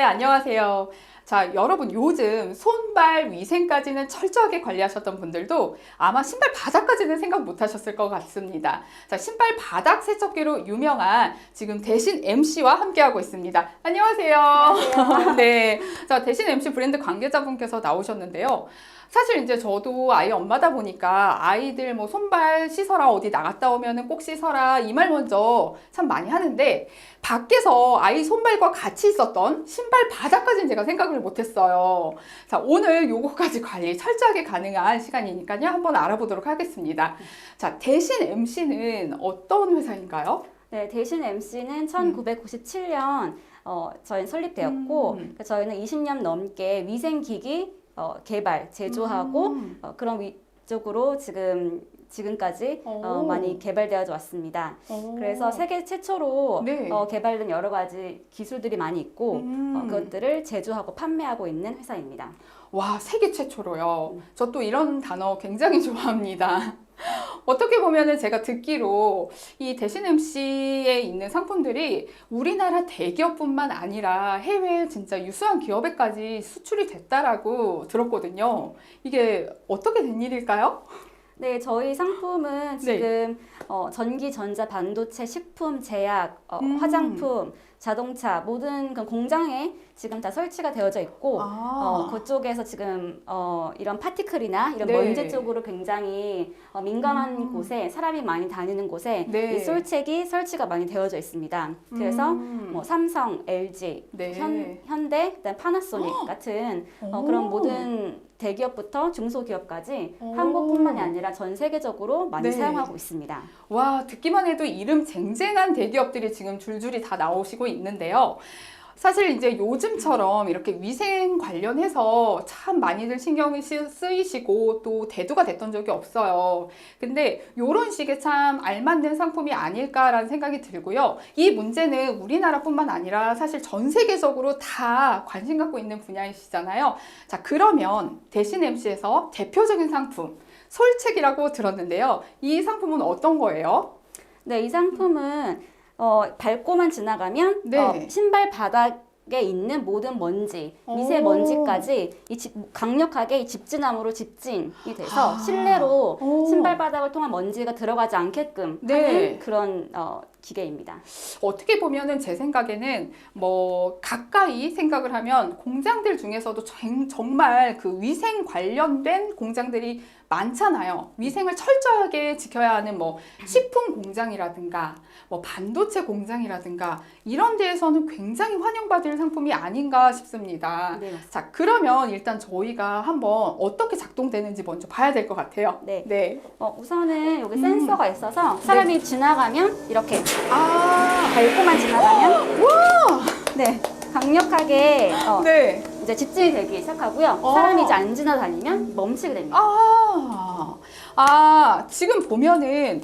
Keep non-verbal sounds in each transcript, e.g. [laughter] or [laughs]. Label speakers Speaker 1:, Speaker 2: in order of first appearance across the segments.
Speaker 1: 네, 안녕하세요. 자, 여러분 요즘 손발 위생까지는 철저하게 관리하셨던 분들도 아마 신발 바닥까지는 생각 못 하셨을 것 같습니다. 자, 신발 바닥 세척기로 유명한 지금 대신 MC와 함께하고 있습니다. 안녕하세요. [laughs] 네. 자, 대신 MC 브랜드 관계자분께서 나오셨는데요. 사실 이제 저도 아이 엄마다 보니까 아이들 뭐 손발 씻어라 어디 나갔다 오면은 꼭 씻어라 이 말 먼저 참 많이 하는데 밖에서 아이 손발과 같이 있었던 신발 바닥까지는 제가 생각을 못했어요. 자 오늘 요거까지 관리 철저하게 가능한 시간이니까요 한번 알아보도록 하겠습니다. 자 대신 MC는 어떤 회사인가요?
Speaker 2: 네, 대신 MC는 1997년 어, 저희 설립되었고
Speaker 1: 음.
Speaker 2: 그 저희는 20년 넘게 위생기기 어, 개발, 제조하고
Speaker 1: 음.
Speaker 2: 어, 그런 위, 쪽으로 지금 지금까지 어,
Speaker 1: 오.
Speaker 2: 많이 개발되어 왔습니다.
Speaker 1: 오.
Speaker 2: 그래서 세계 최초로
Speaker 1: 네.
Speaker 2: 어, 개발된 여러 가지 기술들이 많이 있고
Speaker 1: 음.
Speaker 2: 어, 그것들을 제조하고 판매하고 있는 회사입니다.
Speaker 1: 와, 세계 최초로요. 저또 이런 단어 굉장히 [laughs] 좋아합니다. 어떻게 보면은 제가 듣기로 이 대신 MC에 있는 상품들이 우리나라 대기업뿐만 아니라 해외 진짜 유수한 기업에까지 수출이 됐다라고 들었거든요. 이게 어떻게 된 일일까요?
Speaker 2: 네, 저희 상품은
Speaker 1: 네.
Speaker 2: 지금 어, 전기, 전자, 반도체, 식품, 제약, 어,
Speaker 1: 음.
Speaker 2: 화장품, 자동차 모든 그 공장에 지금 다 설치가 되어져 있고
Speaker 1: 아.
Speaker 2: 어, 그쪽에서 지금 어, 이런 파티클이나 이런
Speaker 1: 네.
Speaker 2: 먼지 쪽으로 굉장히 어, 민감한
Speaker 1: 음.
Speaker 2: 곳에 사람이 많이 다니는 곳에
Speaker 1: 네.
Speaker 2: 이 솔책이 설치가 많이 되어져 있습니다. 그래서
Speaker 1: 음.
Speaker 2: 뭐 삼성, LG,
Speaker 1: 네.
Speaker 2: 현, 현대, 그다음 파나소닉 같은 어, 그런
Speaker 1: 오.
Speaker 2: 모든 대기업부터 중소기업까지
Speaker 1: 오.
Speaker 2: 한국뿐만이 아니라 전 세계적으로 많이
Speaker 1: 네.
Speaker 2: 사용하고 있습니다.
Speaker 1: 와, 듣기만 해도 이름 쟁쟁한 대기업들이 지금 줄줄이 다 나오시고 있는데요. 사실 이제 요즘처럼 이렇게 위생 관련해서 참 많이들 신경이 쓰- 쓰이시고 또 대두가 됐던 적이 없어요. 근데 요런 식의 참 알맞는 상품이 아닐까라는 생각이 들고요. 이 문제는 우리나라뿐만 아니라 사실 전 세계적으로 다 관심 갖고 있는 분야이시잖아요. 자, 그러면 대신 MC에서 대표적인 상품, 솔책이라고 들었는데요. 이 상품은 어떤 거예요?
Speaker 2: 네, 이 상품은 어, 밟고만 지나가면
Speaker 1: 네.
Speaker 2: 어, 신발 바닥 에 있는 모든 먼지,
Speaker 1: 오.
Speaker 2: 미세먼지까지 이 집- 강력하게 이 집진함으로 집진이 돼서
Speaker 1: 아.
Speaker 2: 실내로
Speaker 1: 오.
Speaker 2: 신발 바닥을 통한 먼지가 들어가지 않게끔
Speaker 1: 네.
Speaker 2: 하는 그런 어, 기계입니다.
Speaker 1: 어떻게 보면은 제 생각에는 뭐 가까이 생각을 하면 공장들 중에서도 정- 정말 그 위생 관련된 공장들이 많잖아요. 위생을 철저하게 지켜야 하는 뭐 식품 공장이라든가 뭐 반도체 공장이라든가 이런 데에서는 굉장히 환영받을 상품이 아닌가 싶습니다.
Speaker 2: 네.
Speaker 1: 자, 그러면 일단 저희가 한번 어떻게 작동되는지 먼저 봐야 될 것 같아요.
Speaker 2: 네.
Speaker 1: 네.
Speaker 2: 어, 우선은 여기
Speaker 1: 음.
Speaker 2: 센서가 있어서 사람이 지나가면 이렇게
Speaker 1: 아,
Speaker 2: 밟고만 지나가면 네 강력하게 어,
Speaker 1: 네.
Speaker 2: 이제 집진이 되기 시작하고요.
Speaker 1: 어.
Speaker 2: 사람이 이제 안 지나다니면 멈추게 됩니다.
Speaker 1: 아, 아, 지금 보면은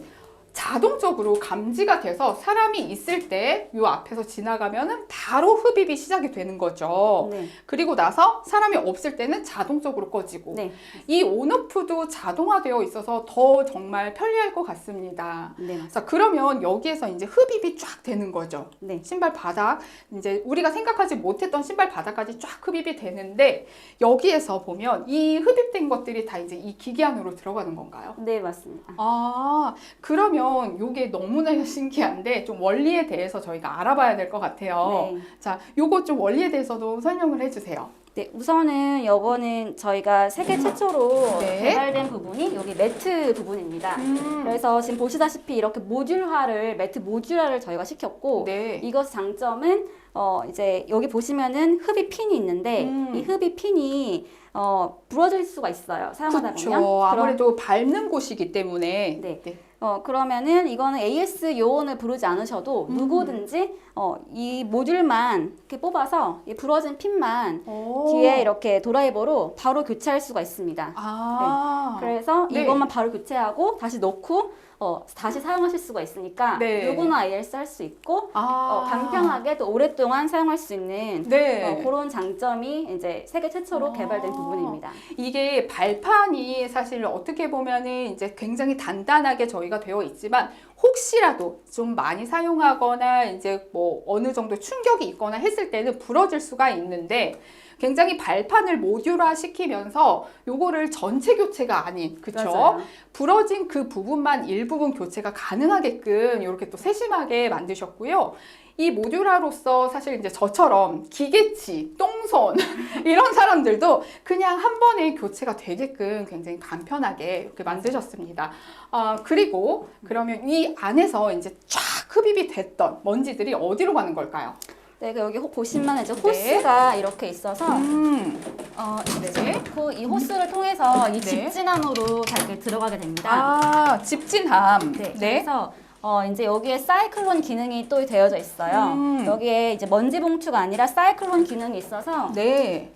Speaker 1: 자동적으로 감지가 돼서 사람이 있을 때요 앞에서 지나가면은 바로 흡입이 시작이 되는 거죠.
Speaker 2: 네,
Speaker 1: 그리고 나서 사람이 없을 때는 자동적으로 꺼지고
Speaker 2: 네,
Speaker 1: 이 온오프도 자동화되어 있어서 더 정말 편리할 것 같습니다.
Speaker 2: 네.
Speaker 1: 자, 그러면 여기에서 이제 흡입이 쫙 되는 거죠.
Speaker 2: 네.
Speaker 1: 신발 바닥 이제 우리가 생각하지 못했던 신발 바닥까지 쫙 흡입이 되는데 여기에서 보면 이 흡입된 것들이 다 이제 이 기계 안으로 들어가는 건가요?
Speaker 2: 네, 맞습니다.
Speaker 1: 아 그러면 이게 너무나 [laughs] 신기한데 좀 원리에 대해서 저희가 알아봐야 될 것 같아요.
Speaker 2: 네.
Speaker 1: 자, 요거 좀 원리에 대해서도 설명을 해주세요.
Speaker 2: 네, 우선은 이거는 저희가 세계 최초로 [laughs]
Speaker 1: 네.
Speaker 2: 개발된 부분이 여기 매트 부분입니다.
Speaker 1: 음,
Speaker 2: 그래서 지금 보시다시피 이렇게 모듈화를 매트 모듈화를 저희가 시켰고
Speaker 1: 네.
Speaker 2: 이것 장점은 어 이제 여기 보시면은 흡입 핀이 있는데
Speaker 1: 음.
Speaker 2: 이 흡입 핀이 어 부러질 수가 있어요 사용하다
Speaker 1: 그렇죠.
Speaker 2: 보면
Speaker 1: 아무래도 밟는 곳이기 때문에.
Speaker 2: 네.
Speaker 1: 네.
Speaker 2: 어 그러면은 이거는 AS 요원을 부르지 않으셔도
Speaker 1: 음.
Speaker 2: 누구든지 어 이 모듈만 이렇게 뽑아서 이 부러진 핀만
Speaker 1: 오.
Speaker 2: 뒤에 이렇게 드라이버로 바로 교체할 수가 있습니다.
Speaker 1: 아.
Speaker 2: 그래서
Speaker 1: 네.
Speaker 2: 이것만 바로 교체하고 다시 넣고 어, 다시 사용하실 수가 있으니까
Speaker 1: 네.
Speaker 2: 누구나 IRS 할 수 있고
Speaker 1: 아.
Speaker 2: 어, 간편하게 또 오랫동안 사용할 수 있는
Speaker 1: 네.
Speaker 2: 어, 그런 장점이 이제 세계 최초로
Speaker 1: 아.
Speaker 2: 개발된 부분입니다.
Speaker 1: 이게 발판이 사실 어떻게 보면은 이제 굉장히 단단하게 저희가 되어 있지만 혹시라도 좀 많이 사용하거나 이제 뭐 어느 정도 충격이 있거나 했을 때는 부러질 수가 있는데 굉장히 발판을 모듈화 시키면서 요거를 전체 교체가 아닌 그쵸? 부러진 그 부분만 일부분 교체가 가능하게끔 이렇게 또 세심하게 만드셨고요. 이 모듈화로서 사실 이제 저처럼 기계치, 똥손 [laughs] 이런 사람들도 그냥 한 번에 교체가 되게끔 굉장히 간편하게 이렇게 만드셨습니다. 아, 그리고 그러면 이 안에서 이제 쫙 흡입이 됐던 먼지들이 어디로 가는 걸까요?
Speaker 2: 네, 그 여기 호- 보시면 이제
Speaker 1: 네.
Speaker 2: 호스가 이렇게 있어서
Speaker 1: 음,
Speaker 2: 어, 네. 그 이 호스를 통해서 이
Speaker 1: 네.
Speaker 2: 집진함으로 잘 이렇게 들어가게 됩니다.
Speaker 1: 아, 집진함.
Speaker 2: 네. 그래서 어, 이제 여기에 사이클론 기능이 또 되어져 있어요.
Speaker 1: 음.
Speaker 2: 여기에 이제 먼지 봉투가 아니라 사이클론 기능이 있어서
Speaker 1: 네.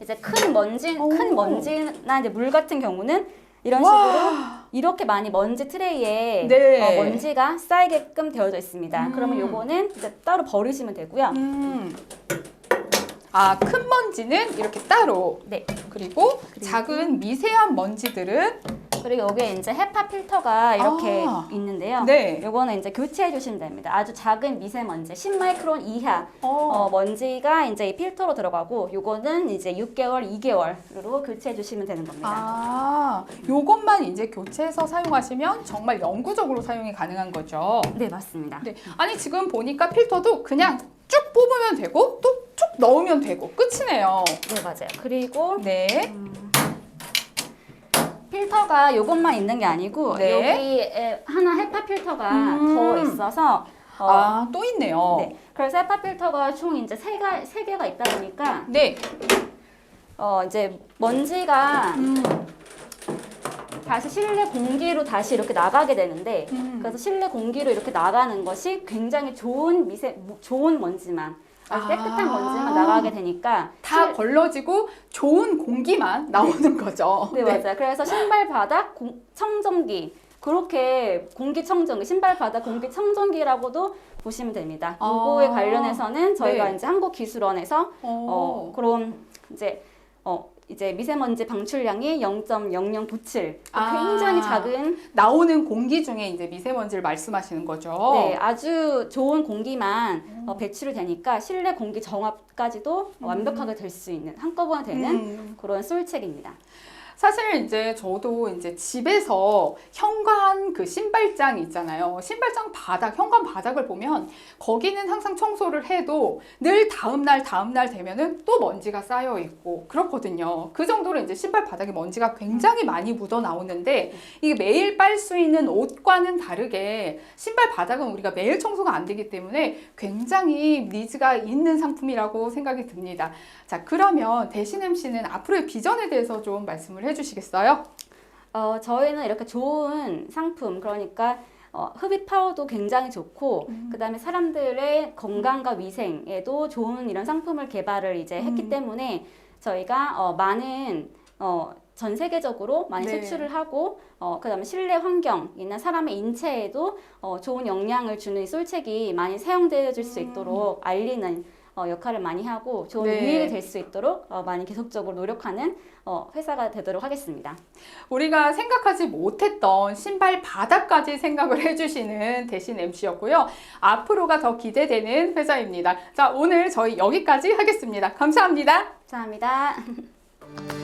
Speaker 2: 이제 큰 먼지,
Speaker 1: 오.
Speaker 2: 큰 먼지나 이제 물 같은 경우는 이런 식으로 이렇게 많이 먼지 트레이에
Speaker 1: 네.
Speaker 2: 어, 먼지가 쌓이게끔 되어져 있습니다.
Speaker 1: 음.
Speaker 2: 그러면 요거는 이제 따로 버리시면 되고요.
Speaker 1: 음. 아, 큰 먼지는 이렇게 따로.
Speaker 2: 네.
Speaker 1: 그리고,
Speaker 2: 그리고
Speaker 1: 작은 미세한 먼지들은
Speaker 2: 그리고 여기에 이제 헤파 필터가 이렇게
Speaker 1: 아.
Speaker 2: 있는데요.
Speaker 1: 네.
Speaker 2: 요거는 이제 교체해 주시면 됩니다. 아주 작은 미세먼지, 10마이크론 이하
Speaker 1: 어,
Speaker 2: 어, 먼지가 이제 이 필터로 들어가고 요거는 이제 6개월, 2개월로 교체해 주시면 되는 겁니다.
Speaker 1: 아, 요것만 이제 교체해서 사용하시면 정말 영구적으로 사용이 가능한 거죠.
Speaker 2: 네, 맞습니다.
Speaker 1: 네. 아니 지금 보니까 필터도 그냥 쭉 뽑으면 되고 또 쭉 넣으면 되고 끝이네요.
Speaker 2: 네, 맞아요. 그리고
Speaker 1: 네.
Speaker 2: 필터가 요것만 있는 게 아니고
Speaker 1: 네.
Speaker 2: 여기에 하나 헤파 필터가
Speaker 1: 음.
Speaker 2: 더 있어서 어,
Speaker 1: 아, 또 있네요.
Speaker 2: 네. 그래서 헤파 필터가 총 이제 세, 가, 세 개가 있다 보니까
Speaker 1: 네.
Speaker 2: 어, 이제 먼지가
Speaker 1: 음.
Speaker 2: 다시 실내 공기로 다시 이렇게 나가게 되는데
Speaker 1: 음.
Speaker 2: 그래서 실내 공기로 이렇게 나가는 것이 굉장히 좋은 미세 무- 좋은 먼지만 깨끗한
Speaker 1: 아.
Speaker 2: 먼지만 나가게 되니까
Speaker 1: 다
Speaker 2: 실-
Speaker 1: 걸러지고 좋은 공기만 나오는 거죠.
Speaker 2: 네, 맞아요. 그래서 신발 바닥 공- 청정기 그렇게 공기청정기 신발 바닥 공기청정기라고도 보시면 됩니다.
Speaker 1: 아.
Speaker 2: 이거에 관련해서는 저희가
Speaker 1: 네.
Speaker 2: 이제 한국기술원에서 어,
Speaker 1: 어.
Speaker 2: 그런 이제 어 이제 미세먼지 방출량이 0.0097
Speaker 1: 아.
Speaker 2: 굉장히 작은
Speaker 1: 나오는 공기 중에 이제 미세먼지를 말씀하시는 거죠.
Speaker 2: 네, 아주 좋은 공기만 어, 배출이 되니까 실내 공기 정화까지도 완벽하게 될 수 있는 한꺼번에 되는
Speaker 1: 음.
Speaker 2: 그런 솔책입니다.
Speaker 1: 사실 이제 저도 이제 집에서 현관 그 신발장 있잖아요. 신발장 바닥, 현관 바닥을 보면 거기는 항상 청소를 해도 늘 다음날, 다음날 되면은 또 먼지가 쌓여 있고 그렇거든요. 그 정도로 이제 신발 바닥에 먼지가 굉장히 많이 묻어 나오는데 이게 매일 빨 수 있는 옷과는 다르게 신발 바닥은 우리가 매일 청소가 안 되기 때문에 굉장히 니즈가 있는 상품이라고 생각이 듭니다. 자, 그러면 대신 MC는 앞으로의 비전에 대해서 좀 말씀을 해주시겠어요?
Speaker 2: 어, 저희는 이렇게 좋은 상품, 그러니까 어, 흡입 파워도 굉장히 좋고, 그 다음에 사람들의 건강과 위생에도 좋은 이런 상품을 개발을 이제 했기
Speaker 1: 음.
Speaker 2: 때문에 저희가 어, 많은 어, 전 세계적으로 많이
Speaker 1: 네.
Speaker 2: 수출을 하고, 어, 그 다음에 실내 환경이나 사람의 인체에도 어, 좋은 영향을 주는 이 솔책이 많이 사용되어질 수 있도록 알리는 어, 역할을 많이 하고 좋은
Speaker 1: 음. 네.
Speaker 2: 유익이 될 수 있도록 어, 많이 계속적으로 노력하는 어, 회사가 되도록 하겠습니다.
Speaker 1: 우리가 생각하지 못했던 신발 바닥까지 생각을 해주시는 대신 MC였고요. 앞으로가 더 기대되는 회사입니다. 자, 오늘 저희 여기까지 하겠습니다. 감사합니다.
Speaker 2: 감사합니다. [laughs]